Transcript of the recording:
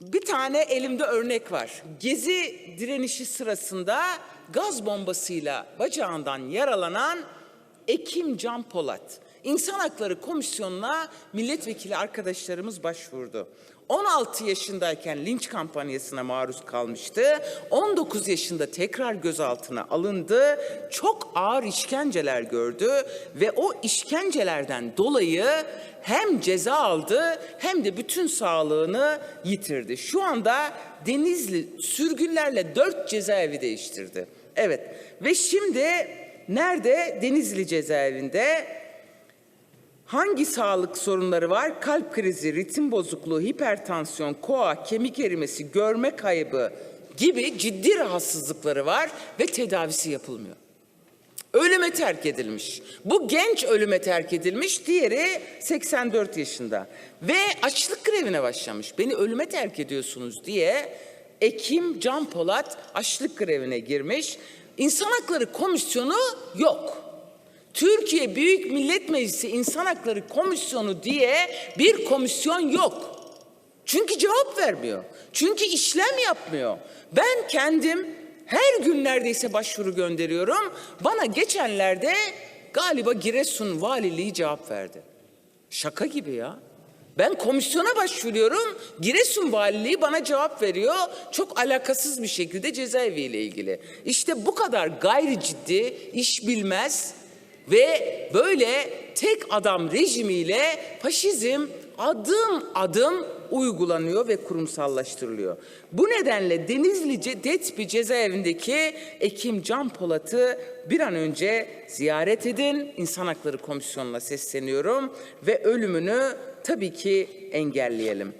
Bir tane elimde örnek var. Gezi direnişi sırasında gaz bombasıyla bacağından yaralanan Ekim Can Polat. İnsan Hakları Komisyonu'na milletvekili arkadaşlarımız başvurdu. 16 yaşındayken linç kampanyasına maruz kalmıştı. 19 yaşında tekrar gözaltına alındı. Çok ağır işkenceler gördü ve o işkencelerden dolayı hem ceza aldı hem de bütün sağlığını yitirdi. Şu anda Denizli sürgünlerle dört cezaevi değiştirdi. Evet ve şimdi nerede? Denizli cezaevinde Hangi sağlık sorunları var? Kalp krizi, ritim bozukluğu, hipertansiyon, koa, kemik erimesi, görme kaybı gibi ciddi rahatsızlıkları var ve tedavisi yapılmıyor. Ölüme terk edilmiş. Bu genç ölüme terk edilmiş, diğeri 84 yaşında. Ve açlık grevine başlamış. Beni ölüme terk ediyorsunuz diye Ekim Can Polat açlık grevine girmiş. İnsan Hakları Komisyonu yok. Türkiye Büyük Millet Meclisi İnsan Hakları Komisyonu diye bir komisyon yok. Çünkü cevap vermiyor. Çünkü işlem yapmıyor. Ben kendim her gün neredeyse başvuru gönderiyorum. Bana geçenlerde galiba Giresun Valiliği cevap verdi. Şaka gibi ya. Ben komisyona başvuruyorum. Giresun Valiliği bana cevap veriyor. Çok alakasız bir şekilde cezaevi ile ilgili. İşte bu kadar gayri ciddi, iş bilmez ve böyle tek adam rejimiyle faşizm adım adım uygulanıyor ve kurumsallaştırılıyor. Bu nedenle Denizli DETBİ cezaevindeki Ekim Can Polat'ı bir an önce ziyaret edin. İnsan Hakları Komisyonu'na sesleniyorum ve ölümünü tabii ki engelleyelim.